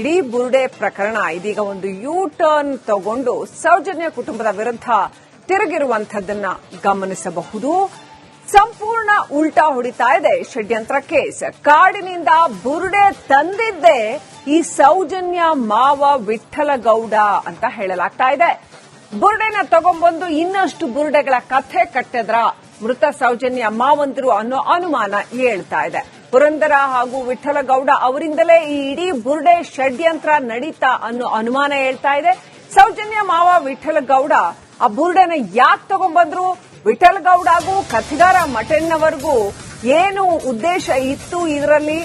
ಇಡೀ ಬುರುಡೆ ಪ್ರಕರಣ ಇದೀಗ ಒಂದು ಯೂ ಟರ್ನ್ ತಗೊಂಡು ಸೌಜನ್ಯ ಕುಟುಂಬದ ವಿರುದ್ಧ ತಿರುಗಿರುವಂತದ್ದನ್ನ ಗಮನಿಸಬಹುದು. ಸಂಪೂರ್ಣ ಉಲ್ಟಾ ಹೊಡಿತಾ ಇದೆ ಷಡ್ಯಂತ್ರ ಕೇಸ್. ಕಾಡಿನಿಂದ ಬುರುಡೆ ತಂದಿದ್ದೆ ಈ ಸೌಜನ್ಯ ಮಾವ ವಿಠಲಗೌಡ ಅಂತ ಹೇಳಲಾಗ್ತಾ ಇದೆ. ಬುರುಡೆನ ತಗೊಂಡ್ಬಂದು ಇನ್ನಷ್ಟು ಬುರುಡೆಗಳ ಕಥೆ ಕಟ್ಟಿದ್ರ ಮೃತ ಸೌಜನ್ಯ ಮಾವಂತರು ಅನ್ನೋ ಅನುಮಾನ ಹೇಳ್ತಾ ಇದೆ. ಪುರಂದರ ಹಾಗೂ ವಿಠಲಗೌಡ ಅವರಿಂದಲೇ ಈ ಇಡೀ ಬುರ್ಡೆ ಷಡ್ಯಂತ್ರ ನಡೀತಾ ಅನ್ನೋ ಅನುಮಾನ ಹೇಳ್ತಾ ಇದೆ. ಸೌಜನ್ಯ ಮಾವ ವಿಠಲಗೌಡ, ಆ ಬುರ್ಡೆನ ಯಾಕೆ ತಗೊಂಡ್ಬಂದ್ರು ವಿಠಲಗೌಡ ಹಾಗೂ ಕಥಿಗಾರ ಮಠಣ್ಣವರೆಗೂ ಏನು ಉದ್ದೇಶ ಇತ್ತು ಇದರಲ್ಲಿ?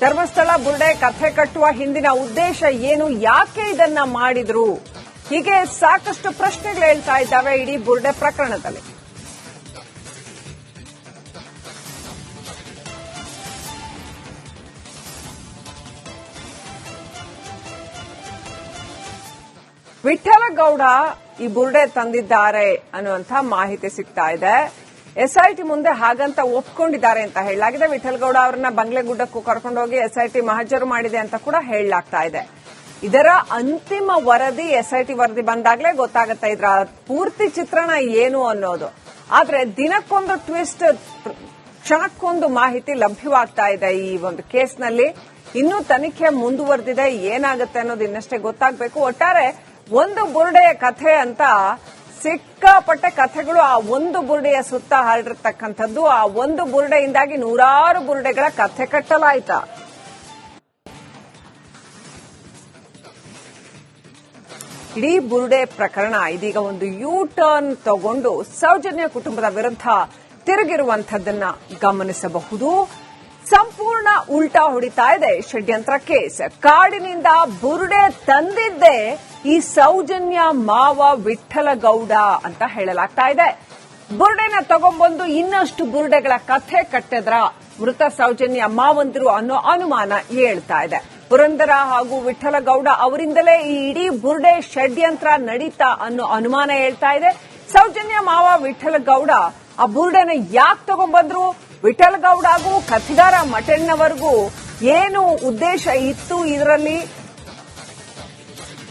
ಧರ್ಮಸ್ಥಳ ಬುರ್ಡೆ ಕಥೆ ಕಟ್ಟುವ ಹಿಂದಿನ ಉದ್ದೇಶ ಏನು? ಯಾಕೆ ಇದನ್ನ ಮಾಡಿದ್ರು? ಹೀಗೆ ಸಾಕಷ್ಟು ಪ್ರಶ್ನೆಗಳು ಹೇಳ್ತಾ ಇದ್ದಾವೆ ಇಡೀ ಬುರ್ಡೆ ಪ್ರಕರಣದಲ್ಲಿ. ವಿಠಲಗೌಡ ಈ ಬುರುಡೆ ತಂದಿದ್ದಾರೆ ಅನ್ನುವಂಥ ಮಾಹಿತಿ ಸಿಗ್ತಾ ಇದೆ. ಎಸ್ಐಟಿ ಮುಂದೆ ಹಾಗಂತ ಒಪ್ಕೊಂಡಿದ್ದಾರೆ ಅಂತ ಹೇಳಲಾಗಿದೆ. ವಿಠಲಗೌಡ ಅವರನ್ನ ಬಂಗ್ಲೆಗುಡ್ಡಕ್ಕೂ ಕರ್ಕೊಂಡೋಗಿ ಎಸ್ಐಟಿ ಮಹಜರು ಮಾಡಿದೆ ಅಂತ ಕೂಡ ಹೇಳಲಾಗ್ತಾ ಇದೆ. ಇದರ ಅಂತಿಮ ವರದಿ ಎಸ್ಐಟಿ ವರದಿ ಬಂದಾಗಲೇ ಗೊತ್ತಾಗುತ್ತೆ. ಇದರ ಪೂರ್ತಿ ಚಿತ್ರಣ ಏನು ಅನ್ನೋದು. ಆದ್ರೆ ದಿನಕ್ಕೊಂದು ಟ್ವಿಸ್ಟ್, ಕ್ಷಣಕ್ಕೊಂದು ಮಾಹಿತಿ ಲಭ್ಯವಾಗ್ತಾ ಇದೆ ಈ ಒಂದು ಕೇಸ್ನಲ್ಲಿ. ಇನ್ನೂ ತನಿಖೆ ಮುಂದುವರೆದಿದೆ. ಏನಾಗುತ್ತೆ ಅನ್ನೋದು ಇನ್ನಷ್ಟೇ ಗೊತ್ತಾಗಬೇಕು. ಒಟ್ಟಾರೆ ಒಂದು ಬುರುಡೆಯ ಕಥೆ ಅಂತ ಸಿಕ್ಕಾಪಟ್ಟೆ ಕಥೆಗಳು ಆ ಒಂದು ಬುರುಡೆಯ ಸುತ್ತ ಹರಡಿರ್ತಕ್ಕಂಥದ್ದು. ಆ ಒಂದು ಬುರುಡೆಯಿಂದಾಗಿ ನೂರಾರು ಬುರುಡೆಗಳ ಕಥೆ ಕಟ್ಟಲಾಯ್ತ. ಇಡೀ ಬುರುಡೆ ಪ್ರಕರಣ ಇದೀಗ ಒಂದು ಯೂ ಟರ್ನ್ ತಗೊಂಡು ಸೌಜನ್ಯ ಕುಟುಂಬದ ವಿರುದ್ಧ ತಿರುಗಿರುವಂತದ್ದನ್ನ ಗಮನಿಸಬಹುದು. ಸಂಪೂರ್ಣ ಉಲ್ಟಾ ಹೊಡಿತಾ ಇದೆ ಷಡ್ಯಂತ್ರ ಕೇಸ್. ಕಾಡಿನಿಂದ ಬುರುಡೆ ತಂದಿದ್ದೇ ಈ ಸೌಜನ್ಯ ಮಾವ ವಿಠಲಗೌಡ ಅಂತ ಹೇಳಲಾಗ್ತಾ ಇದೆ. ಬುರುಡೆನ ತಗೊಂಡ್ಬಂದು ಇನ್ನಷ್ಟು ಬುರುಡೆಗಳ ಕಥೆ ಕಟ್ಟಿದ್ರ ಮೃತ ಸೌಜನ್ಯ ಮಾವಂದಿರು ಅನ್ನೋ ಅನುಮಾನ ಹೇಳ್ತಾ ಇದೆ. ಪುರಂದರ ಹಾಗೂ ವಿಠಲಗೌಡ ಅವರಿಂದಲೇ ಈ ಇಡೀ ಬುರುಡೆ ಷಡ್ಯಂತ್ರ ನಡೀತಾ ಅನ್ನೋ ಅನುಮಾನ ಹೇಳ್ತಾ ಇದೆ. ಸೌಜನ್ಯ ಮಾವ ವಿಠಲಗೌಡ, ಆ ಬುರುಡೆನ ಯಾಕೆ ತಗೊಂಡ್ಬಂದ್ರು ಹಾಗೂ ಕಥಿಗಾರ ಮಠಣ್ಣವರೆಗೂ ಏನು ಉದ್ದೇಶ ಇತ್ತು ಇದರಲ್ಲಿ?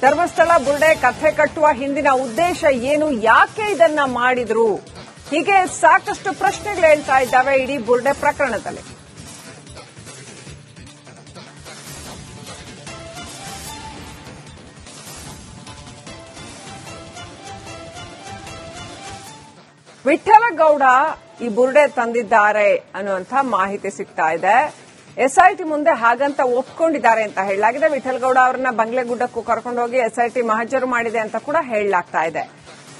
ಧರ್ಮಸ್ಥಳ ಬುರ್ಡೆ ಕಥೆ ಕಟ್ಟುವ ಹಿಂದಿನ ಉದ್ದೇಶ ಏನು? ಯಾಕೆ ಇದನ್ನ ಮಾಡಿದ್ರು? ಹೀಗೆ ಸಾಕಷ್ಟು ಪ್ರಶ್ನೆಗಳು ಹೇಳ್ತಾ ಇದ್ದಾವೆ ಇಡೀ ಬುರ್ಡೆ ಪ್ರಕರಣದಲ್ಲಿ. ವಿಠಲಗೌಡ ಈ ಬುರ್ಡೆ ತಂದಿದ್ದಾರೆ ಅನ್ನುವಂಥ ಮಾಹಿತಿ ಸಿಗ್ತಾ ಇದೆ. ಎಸ್ಐಟಿ ಮುಂದೆ ಹಾಗಂತ ಒಪ್ಕೊಂಡಿದ್ದಾರೆ ಅಂತ ಹೇಳಲಾಗಿದೆ. ವಿಠಲ್ಗೌಡ ಅವರನ್ನ ಬಂಗ್ಲೆಗುಡ್ಡಕ್ಕೂ ಕರ್ಕೊಂಡೋಗಿ ಎಸ್ಐಟಿ ಮಹಜರು ಮಾಡಿದೆ ಅಂತ ಕೂಡ ಹೇಳಲಾಗ್ತಾ ಇದೆ.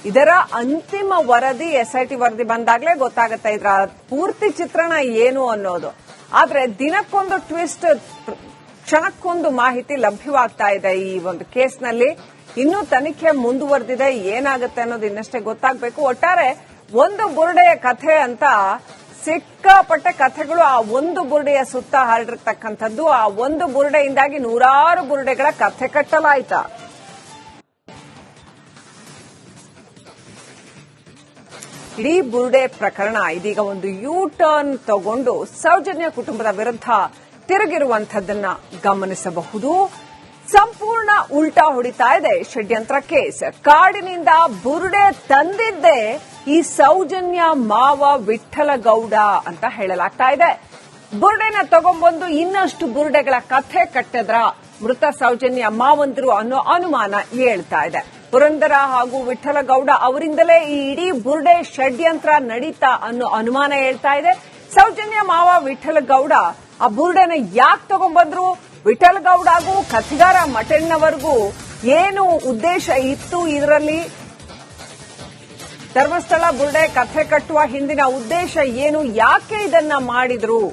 ಇದರ ಅಂತಿಮ ವರದಿ ಎಸ್ಐಟಿ ವರದಿ ಬಂದಾಗಲೇ ಗೊತ್ತಾಗುತ್ತೆ. ಇದರ ಪೂರ್ತಿ ಚಿತ್ರಣ ಏನು ಅನ್ನೋದು. ಆದ್ರೆ ದಿನಕ್ಕೊಂದು ಟ್ವಿಸ್ಟ್, ಕ್ಷಣಕ್ಕೊಂದು ಮಾಹಿತಿ ಲಭ್ಯವಾಗ್ತಾ ಇದೆ ಈ ಒಂದು ಕೇಸ್ನಲ್ಲಿ. ಇನ್ನೂ ತನಿಖೆ ಮುಂದುವರೆದಿದೆ. ಏನಾಗುತ್ತೆ ಅನ್ನೋದು ಇನ್ನಷ್ಟೇ ಗೊತ್ತಾಗಬೇಕು. ಒಟ್ಟಾರೆ ಒಂದು ಬುರುಡೆಯ ಕಥೆ ಅಂತ ಸಿಕ್ಕಾಪಟ್ಟೆ ಕಥೆಗಳು ಆ ಒಂದು ಬುರುಡೆಯ ಸುತ್ತ ಹರಡಿರ್ತಕ್ಕಂಥದ್ದು. ಆ ಒಂದು ಬುರುಡೆಯಿಂದಾಗಿ ನೂರಾರು ಬುರುಡೆಗಳ ಕಥೆ ಕಟ್ಟಲಾಯ್ತ. ಇಡೀ ಬುರುಡೆ ಪ್ರಕರಣ ಇದೀಗ ಒಂದು ಯೂ ಟರ್ನ್ ತಗೊಂಡು ಸೌಜನ್ಯ ಕುಟುಂಬದ ವಿರುದ್ಧ ತಿರುಗಿರುವಂತದ್ದನ್ನ ಗಮನಿಸಬಹುದು. ಸಂಪೂರ್ಣ ಉಲ್ಟಾ ಹೊಡಿತಾ ಇದೆ. ಷಡ್ಯಂತ್ರ ಕೇಸ್ ಕಾಡಿನಿಂದ ಬುರುಡೆ ತಂದಿದ್ದೆ ಈ ಸೌಜನ್ಯ ಮಾವ ವಿಠಲಗೌಡ ಅಂತ ಹೇಳಲಾಗ್ತಾ ಇದೆ. ಬುರುಡೆನ ತಗೊಂಡ್ಬಂದು ಇನ್ನಷ್ಟು ಬುರುಡೆಗಳ ಕಥೆ ಕಟ್ಟಿದ್ರ ಮೃತ ಸೌಜನ್ಯ ಮಾವಂತರು ಅನ್ನೋ ಅನುಮಾನ ಹೇಳ್ತಾ ಇದೆ. ಪುರಂದರ ಹಾಗೂ ವಿಠಲಗೌಡ ಅವರಿಂದಲೇ ಈ ಇಡೀ ಬುರುಡೆ ಷಡ್ಯಂತ್ರ ನಡೀತಾ ಅನ್ನೋ ಅನುಮಾನ ಹೇಳ್ತಾ ಇದೆ. ಸೌಜನ್ಯ ಮಾವ ವಿಠಲಗೌಡ ಆ ಬುರುಡೆನ ಯಾಕೆ ತಗೊಂಡ್ಬಂದ್ರು ವಿಠಲಗೌಡ ಹಾಗೂ ಕಥಿಗಾರ ಮಠಣ್ಣವರೆಗೂ ಏನು ಉದ್ದೇಶ ಇತ್ತು ಇದರಲ್ಲಿ? ಧರ್ಮಸ್ಥಳ ಬುರ್ಡೆ ಕಥೆ ಕಟ್ಟುವ ಹಿಂದಿನ ಉದ್ದೇಶ ಏನು? ಯಾಕೆ ಇದನ್ನ ಮಾಡಿದ್ರು?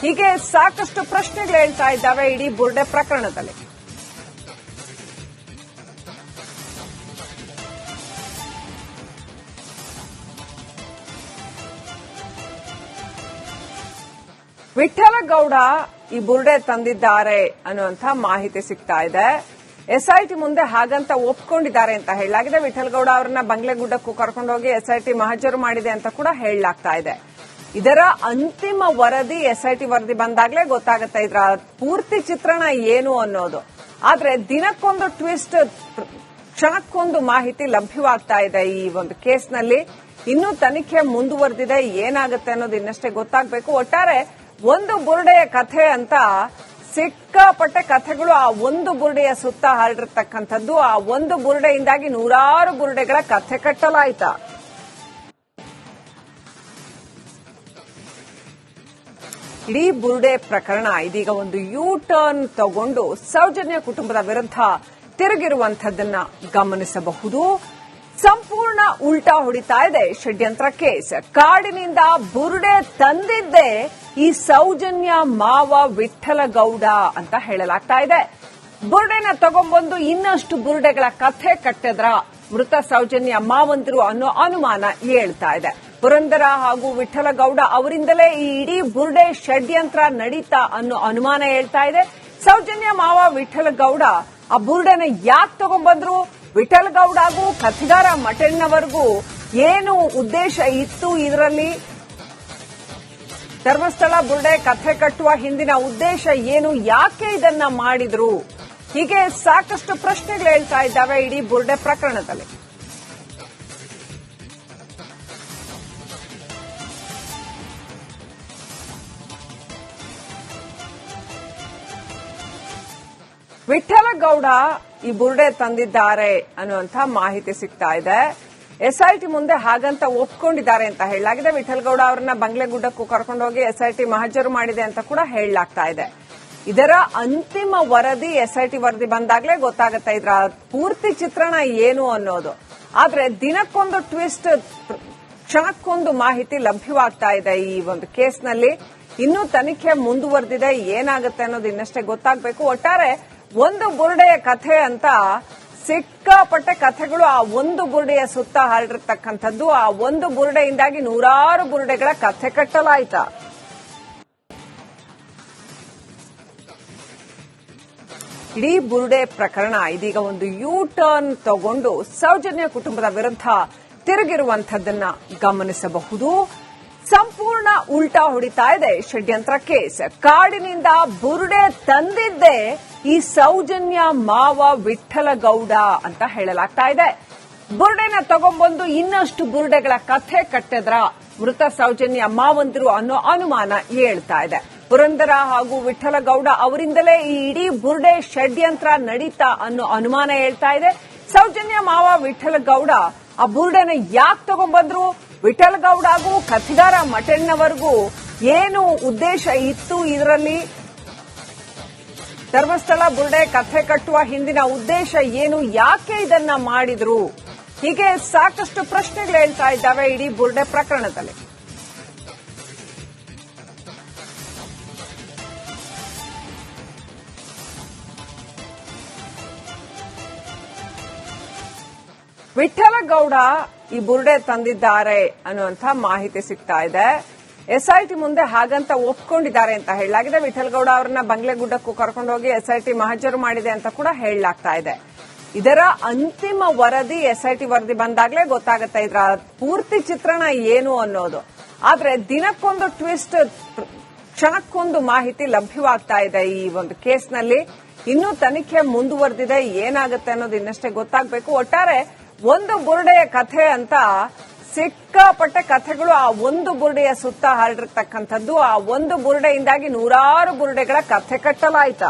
ಹೀಗೆ ಸಾಕಷ್ಟು ಪ್ರಶ್ನೆಗಳು ಹೇಳ್ತಾ ಇದ್ದಾವೆ ಇಡೀ ಬುರ್ಡೆ ಪ್ರಕರಣದಲ್ಲಿ. ವಿಠಲಗೌಡ ಈ ಬುರುಡೆ ತಂದಿದ್ದಾರೆ ಅನ್ನುವಂಥ ಮಾಹಿತಿ ಸಿಗ್ತಾ ಇದೆ. ಎಸ್ಐಟಿ ಮುಂದೆ ಹಾಗಂತ ಒಪ್ಕೊಂಡಿದ್ದಾರೆ ಅಂತ ಹೇಳಲಾಗಿದೆ. ವಿಠಲ್ಗೌಡ ಅವರನ್ನ ಬಂಗ್ಲೆಗುಡ್ಡಕ್ಕೂ ಕರ್ಕೊಂಡೋಗಿ ಎಸ್ಐಟಿ ಮಹಜರು ಮಾಡಿದೆ ಅಂತ ಕೂಡ ಹೇಳಲಾಗ್ತಾ ಇದೆ. ಇದರ ಅಂತಿಮ ವರದಿ ಎಸ್ಐಟಿ ವರದಿ ಬಂದಾಗಲೇ ಗೊತ್ತಾಗುತ್ತೆ. ಇದರ ಪೂರ್ತಿ ಚಿತ್ರಣ ಏನು ಅನ್ನೋದು. ಆದ್ರೆ ದಿನಕ್ಕೊಂದು ಟ್ವಿಸ್ಟ್, ಕ್ಷಣಕ್ಕೊಂದು ಮಾಹಿತಿ ಲಭ್ಯವಾಗ್ತಾ ಇದೆ ಈ ಒಂದು ಕೇಸ್ನಲ್ಲಿ. ಇನ್ನೂ ತನಿಖೆ ಮುಂದುವರೆದಿದೆ. ಏನಾಗುತ್ತೆ ಅನ್ನೋದು ಇನ್ನಷ್ಟೇ ಗೊತ್ತಾಗಬೇಕು. ಒಟ್ಟಾರೆ ಒಂದು ಬುರುಡೆಯ ಕಥೆ ಅಂತ ಸಿಕ್ಕಾಪಟ್ಟೆ ಕಥೆಗಳು ಆ ಒಂದು ಬುರುಡೆಯ ಸುತ್ತ ಹರಡಿರ್ತಕ್ಕಂಥದ್ದು ಆ ಒಂದು ಬುರುಡೆಯಿಂದಾಗಿ ನೂರಾರು ಬುರುಡೆಗಳ ಕಥೆ ಕಟ್ಟಲಾಯ್ತ. ಇಡೀ ಬುರುಡೆ ಪ್ರಕರಣ ಇದೀಗ ಒಂದು ಯೂ ಟರ್ನ್ ತಗೊಂಡು ಸೌಜನ್ಯ ಕುಟುಂಬದ ವಿರುದ್ಧ ತಿರುಗಿರುವಂತದ್ದನ್ನ ಗಮನಿಸಬಹುದು. ಸಂಪೂರ್ಣ ಉಲ್ಟಾ ಹೊಡಿತಾ ಇದೆ ಷಡ್ಯಂತ್ರ ಕೇಸ್. ಕಾಡಿನಿಂದ ಬುರುಡೆ ತಂದಿದ್ದೇ ಈ ಸೌಜನ್ಯ ಮಾವ ವಿಠಲಗೌಡ ಅಂತ ಹೇಳಲಾಗ್ತಾ ಇದೆ. ಬುರುಡೆನ ತಗೊಂಡ್ಬಂದು ಇನ್ನಷ್ಟು ಬುರುಡೆಗಳ ಕಥೆ ಕಟ್ಟಿದ್ರ ಮೃತ ಸೌಜನ್ಯ ಮಾವಂದಿರು ಅನ್ನೋ ಅನುಮಾನ ಹೇಳ್ತಾ ಇದೆ. ಪುರಂದರ ಹಾಗೂ ವಿಠಲಗೌಡ ಅವರಿಂದಲೇ ಈ ಇಡೀ ಬುರುಡೆ ಷಡ್ಯಂತ್ರ ನಡೀತಾ ಅನ್ನೋ ಅನುಮಾನ ಹೇಳ್ತಾ ಇದೆ. ಸೌಜನ್ಯ ಮಾವ ವಿಠಲಗೌಡ ಆ ಬುರುಡೆನ ಯಾಕೆ ತಗೊಂಡ್ಬಂದ್ರು ವಿಠಲಗೌಡ ಹಾಗೂ ಕಥಿಗಾರ ಮಟಣ್ಣವರೆಗೂ ಏನು ಉದ್ದೇಶ ಇತ್ತು ಇದರಲ್ಲಿ? ಧರ್ಮಸ್ಥಳ ಬುರ್ಡೆ ಕಥೆ ಕಟ್ಟುವ ಹಿಂದಿನ ಉದ್ದೇಶ ಏನು? ಯಾಕೆ ಇದನ್ನ ಮಾಡಿದ್ರು? ಹೀಗೆ ಸಾಕಷ್ಟು ಪ್ರಶ್ನೆಗಳು ಹೇಳ್ತಾ ಇದ್ದಾವೆ ಇಡೀ ಬುರ್ಡೆ ಪ್ರಕರಣದಲ್ಲಿ. ವಿಠಲಗೌಡ ಈ ಬುರ್ಡೆ ತಂದಿದ್ದಾರೆ ಅನ್ನುವಂತ ಮಾಹಿತಿ ಸಿಗ್ತಾ ಇದೆ. ಎಸ್ಐಟಿ ಮುಂದೆ ಹಾಗಂತ ಒಪ್ಕೊಂಡಿದ್ದಾರೆ ಅಂತ ಹೇಳಲಾಗಿದೆ. ವಿಠಲಗೌಡ ಅವರನ್ನ ಬಂಗ್ಲೆಗುಡ್ಡಕ್ಕೂ ಕರ್ಕೊಂಡೋಗಿ ಎಸ್ಐಟಿ ಮಹಜರು ಮಾಡಿದೆ ಅಂತ ಕೂಡ ಹೇಳಲಾಗ್ತಾ ಇದೆ. ಇದರ ಅಂತಿಮ ವರದಿ ಎಸ್ಐಟಿ ವರದಿ ಬಂದಾಗಲೇ ಗೊತ್ತಾಗುತ್ತೆ. ಇದರ ಪೂರ್ತಿ ಚಿತ್ರಣ ಏನು ಅನ್ನೋದು. ಆದ್ರೆ ದಿನಕ್ಕೊಂದು ಟ್ವಿಸ್ಟ್, ಕ್ಷಣಕ್ಕೊಂದು ಮಾಹಿತಿ ಲಭ್ಯವಾಗ್ತಾ ಇದೆ ಈ ಒಂದು ಕೇಸ್ನಲ್ಲಿ. ಇನ್ನೂ ತನಿಖೆ ಮುಂದುವರೆದಿದೆ. ಏನಾಗುತ್ತೆ ಅನ್ನೋದು ಇನ್ನಷ್ಟೇ ಗೊತ್ತಾಗಬೇಕು. ಒಟ್ಟಾರೆ ಒಂದು ಬುರುಡೆಯ ಕಥೆ ಅಂತ ಸಿಕ್ಕಾಪಟ್ಟೆ ಕಥೆಗಳು ಆ ಒಂದು ಬುರುಡೆಯ ಸುತ್ತ ಹರಡಿರ್ತಕ್ಕಂಥದ್ದು. ಆ ಒಂದು ಬುರುಡೆಯಿಂದಾಗಿ ನೂರಾರು ಬುರುಡೆಗಳ ಕಥೆ ಕಟ್ಟಲಾಯ್ತ. ಇಡೀ ಬುರುಡೆ ಪ್ರಕರಣ ಇದೀಗ ಒಂದು ಯೂ ಟರ್ನ್ ತಗೊಂಡು ಸೌಜನ್ಯ ಕುಟುಂಬದ ವಿರುದ್ಧ ತಿರುಗಿರುವಂತದ್ದನ್ನ ಗಮನಿಸಬಹುದು. ಸಂಪೂರ್ಣ ಉಲ್ಟಾ ಹೊಡಿತಾ ಇದೆ ಷಡ್ಯಂತ್ರ ಕೇಸ್. ಕಾಡಿನಿಂದ ಬುರುಡೆ ತಂದಿದ್ದೇ ಈ ಸೌಜನ್ಯ ಮಾವ ವಿಠಲಗೌಡ ಅಂತ ಹೇಳಲಾಗ್ತಾ ಇದೆ. ಬುರುಡೆನ ತಗೊಂಡ್ಬಂದು ಇನ್ನಷ್ಟು ಬುರುಡೆಗಳ ಕಥೆ ಕಟ್ಟಿದ್ರ ಮೃತ ಸೌಜನ್ಯ ಮಾವಂದಿರು ಅನ್ನೋ ಅನುಮಾನ ಹೇಳ್ತಾ ಇದೆ. ಪುರಂದರ ಹಾಗೂ ವಿಠಲಗೌಡ ಅವರಿಂದಲೇ ಈ ಇಡೀ ಬುರುಡೆ ಷಡ್ಯಂತ್ರ ನಡೀತಾ ಅನ್ನೋ ಅನುಮಾನ ಹೇಳ್ತಾ ಇದೆ. ಸೌಜನ್ಯ ಮಾವ ವಿಠಲಗೌಡ, ಆ ಬುರುಡೆನ ಯಾಕೆ ತಗೊಂಡ್ಬಂದ್ರು ಹಾಗೂ ಕಥಿಗಾರ ಮಟಣ್ಣವರೆಗೂ ಏನು ಉದ್ದೇಶ ಇತ್ತು ಇದರಲ್ಲಿ? ಧರ್ಮಸ್ಥಳ ಬುರ್ಡೆ ಕಥೆ ಕಟ್ಟುವ ಹಿಂದಿನ ಉದ್ದೇಶ ಏನು? ಯಾಕೆ ಇದನ್ನ ಮಾಡಿದ್ರು? ಹೀಗೆ ಸಾಕಷ್ಟು ಪ್ರಶ್ನೆಗಳು ಹೇಳ್ತಾ ಇದ್ದಾವೆ ಇಡೀ ಬುರ್ಡೆ ಪ್ರಕರಣದಲ್ಲಿ. ವಿಠಲಗೌಡ ಈ ಬುರ್ಡೆ ತಂದಿದ್ದಾರೆ ಅನ್ನುವಂತ ಮಾಹಿತಿ ಸಿಗ್ತಾ ಇದೆ. ಎಸ್ಐಟಿ ಮುಂದೆ ಹಾಗಂತ ಒಪ್ಕೊಂಡಿದ್ದಾರೆ ಅಂತ ಹೇಳಲಾಗಿದೆ. ವಿಠಲಗೌಡ ಅವರನ್ನ ಬಂಗ್ಲೆಗುಡ್ಡಕ್ಕೂ ಕರ್ಕೊಂಡೋಗಿ ಎಸ್ಐಟಿ ಮಹಜರು ಮಾಡಿದೆ ಅಂತ ಕೂಡ ಹೇಳಲಾಗ್ತಾ ಇದೆ. ಇದರ ಅಂತಿಮ ವರದಿ ಎಸ್ಐಟಿ ವರದಿ ಬಂದಾಗಲೇ ಗೊತ್ತಾಗುತ್ತೆ. ಇದರ ಪೂರ್ತಿ ಚಿತ್ರಣ ಏನು ಅನ್ನೋದು. ಆದ್ರೆ ದಿನಕ್ಕೊಂದು ಟ್ವಿಸ್ಟ್, ಕ್ಷಣಕ್ಕೊಂದು ಮಾಹಿತಿ ಲಭ್ಯವಾಗ್ತಾ ಇದೆ ಈ ಒಂದು ಕೇಸ್ನಲ್ಲಿ. ಇನ್ನೂ ತನಿಖೆ ಮುಂದುವರೆದಿದೆ. ಏನಾಗುತ್ತೆ ಅನ್ನೋದು ಇನ್ನಷ್ಟೇ ಗೊತ್ತಾಗಬೇಕು. ಒಟ್ಟಾರೆ ಒಂದು ಬುರುಡೆಯ ಕಥೆ ಅಂತ ಸಿಕ್ಕಾಪಟ್ಟೆ ಕಥೆಗಳು ಆ ಒಂದು ಬುರುಡೆಯ ಸುತ್ತ ಹರಡಿರ್ತಕ್ಕಂಥದ್ದು ಆ ಒಂದು ಬುರುಡೆಯಿಂದಾಗಿ ನೂರಾರು ಬುರುಡೆಗಳ ಕಥೆ ಕಟ್ಟಲಾಯ್ತ.